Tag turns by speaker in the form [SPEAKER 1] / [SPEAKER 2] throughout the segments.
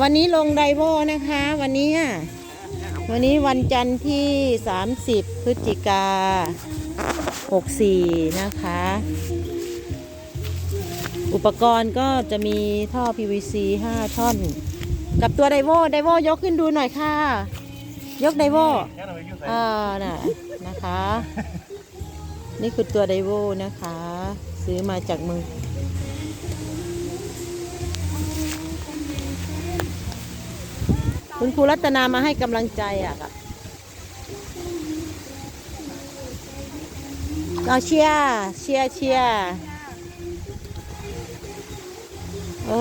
[SPEAKER 1] วันนี้ลงไดโวนะคะ วันนี้ วันนี้วันจันทร์ที่ 30 พฤศจิกา 64 นะคะ อุปกรณ์ก็จะมีท่อ PVC 5 ท่อน กับตัวไดโวไดโวยกขึ้นดูหน่อยค่ะ ยกไดโว
[SPEAKER 2] เราไปยุ่งใส่
[SPEAKER 1] อ่าน่ะนะคะ นี่คือตัวไดโวนะคะ ซื้อมาจากเมือง คุณครูรัตนามาให้กำลังใจอะครับเราเชียร์เชียร์เชียร์โอ้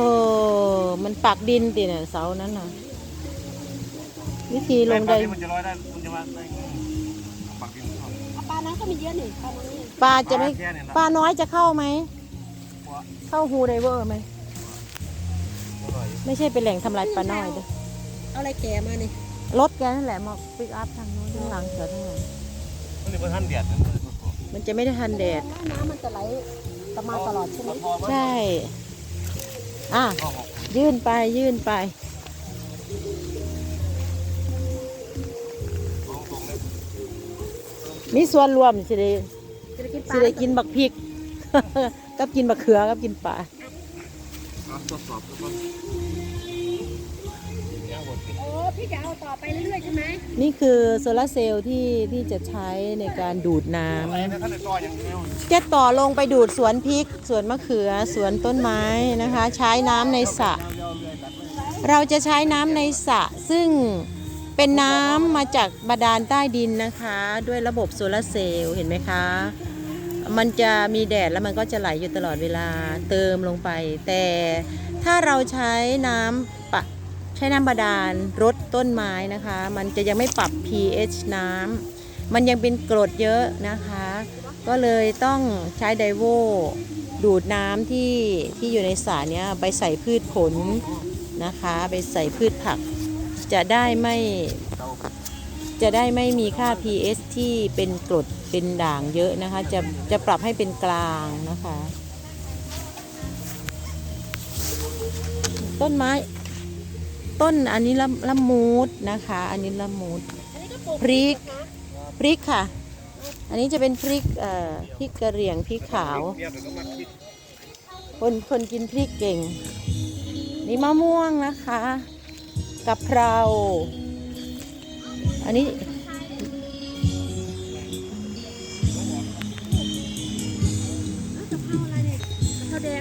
[SPEAKER 1] มันปักดินติเนี่ยเสานั้นน่ะ วิธีลงได
[SPEAKER 2] มันจะลอยได้มันจะมาได้ปักดินเข้า
[SPEAKER 3] เอาปลานั้นก็มีเยอะนี่ปลานั้นนี่
[SPEAKER 1] ปลาจะไม่
[SPEAKER 2] แค่เนี่ยนะ
[SPEAKER 1] ปลาน้อยจะเข้าไหม เข้าฮูไดเวอร์ไหม
[SPEAKER 2] อร่อย
[SPEAKER 1] ไม่ใช่เป็นแหล่งทำลายปลาน้อยเด้อ
[SPEAKER 3] เอาอะไรแก่มานี่
[SPEAKER 1] รถแกนั่นแหละมาปิกอัพทางโน้นข้างหลังเสือข้างหลัง
[SPEAKER 2] มันนี่เพื่อนท่านเดียดนะ
[SPEAKER 1] มันจะไม่ได้ทันแดด
[SPEAKER 3] น้ำมันจะไหลตมาตลอดใช่ไหม
[SPEAKER 1] ใช่ อะ ยื่นไปยื่นไปมีส่วนรวมสิได้
[SPEAKER 3] จะได้กินป
[SPEAKER 1] สิ
[SPEAKER 3] ลา
[SPEAKER 1] ได้กินบักพริก กับกินบักเขือกับกินปลา
[SPEAKER 2] ทดสอบ สิ
[SPEAKER 3] โอ้พี่จะเอาต่อไปเรื่อยๆใช่ไหม
[SPEAKER 1] นี่คือโซลาร์เซลล์ที่ที่จะใช้ในการดูดน้ำ
[SPEAKER 2] อะไรนะท่านในต่ออย่างเดียว
[SPEAKER 1] จะต่อลงไปดูดสวนพริก สวนมะเขือ สวนต้นไม้นะคะ ใช้น้ำในสระเราจะใช้น้ำในสระซึ่งเป็นน้ำมาจากบาดาลใต้ดินนะคะ ด้วยระบบโซลาร์เซลล์เห็นไหมคะ มันจะมีแดดแล้วมันก็จะไหลอยู่ตลอดเวลาเติมลงไป แต่ถ้าเราใช้น้ำปะใช้น้ำบาดาลรดต้นไม้นะคะ มันจะยังไม่ปรับ pH น้ำมันยังเป็นกรดเยอะนะคะ ก็เลยต้องใช้ไดโวดูดน้ำที่ที่อยู่ในสระเนี้ยไปใส่พืชผลนะคะ ไปใส่พืชผัก จะได้ไม่จะได้ไม่มีค่า pH ที่เป็นกรดเป็นด่างเยอะนะคะ จะจะปรับให้เป็นกลางนะคะ ต้นไม้ ต้นอันนี้ละละมูดนะคะ อันนี้ละมูดพริกพริกค่ะ อันนี้จะเป็นพริกเอ่อพริกกระเหรี่ยงพริกขาว
[SPEAKER 2] ค
[SPEAKER 1] นคนกินพริกเก่ง นี่มะม่วงนะคะกะเพรา อันนี้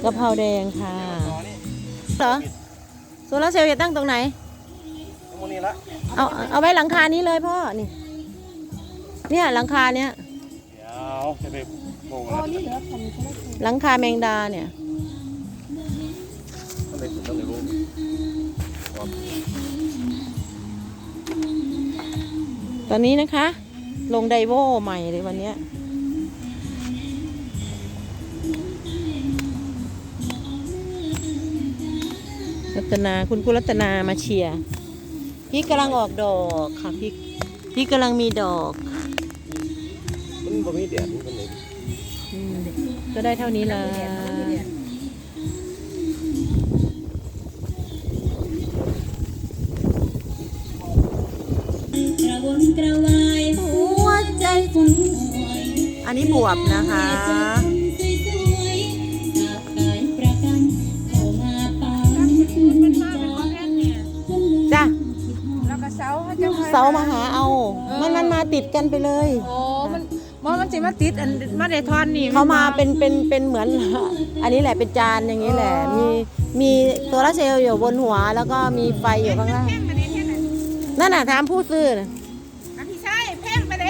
[SPEAKER 3] กะเพราแดง
[SPEAKER 1] ค่ะเหรอ โซลาร์เซลล์จะตั้งตรงไหน
[SPEAKER 2] ตรงนี้ละ
[SPEAKER 1] เอาเอาไว้หลังคานี้เลยพ่อ นี่ เนี่ยหลังคาเนี้ย
[SPEAKER 2] เดี๋ยวจะไปโบก
[SPEAKER 3] อ๋อ
[SPEAKER 2] แล้ว
[SPEAKER 3] นี่เหลือพันเขาได้ถูก
[SPEAKER 1] หลังคาแมงดาเนี่ย
[SPEAKER 2] ต้องไปสุดต้องไปรู้
[SPEAKER 1] ตอนนี้นะคะ ลงไดโวใหม่เลยวันเนี้ย รัตนาคุณครูรัตนามาเชียร์พี่กำลังออกดอกค่ะพี่พี่กำลังมีดอก
[SPEAKER 2] มันบ่มีแดดมันเป็นเลย
[SPEAKER 1] อมก็ได้เท่านี้ละ
[SPEAKER 4] กระวนกระวาย
[SPEAKER 1] หัวใจ
[SPEAKER 4] ฝนหอย
[SPEAKER 1] อันนี้บวบนะคะ
[SPEAKER 5] เขาจะ
[SPEAKER 1] เสามาหาเอา มันมันมาติดกันไปเลย
[SPEAKER 5] โอ้มันมันมันจะมาติดอันมาได้ทอนนี่
[SPEAKER 1] เขามาเป็นเป็นเป็นเหมือน อันนี้แหละเป็นจานอย่างนี้แหละ มีมีโซลาร์เซลล์อยู่บนหัว แล้วก็มีไฟอยู่ข้างล่าง
[SPEAKER 5] แพงมาเลยแค่นั้น
[SPEAKER 1] นั่นน่ะถามผู้ซื้อน่ะ
[SPEAKER 5] อะพี่ชายแพงมาเลย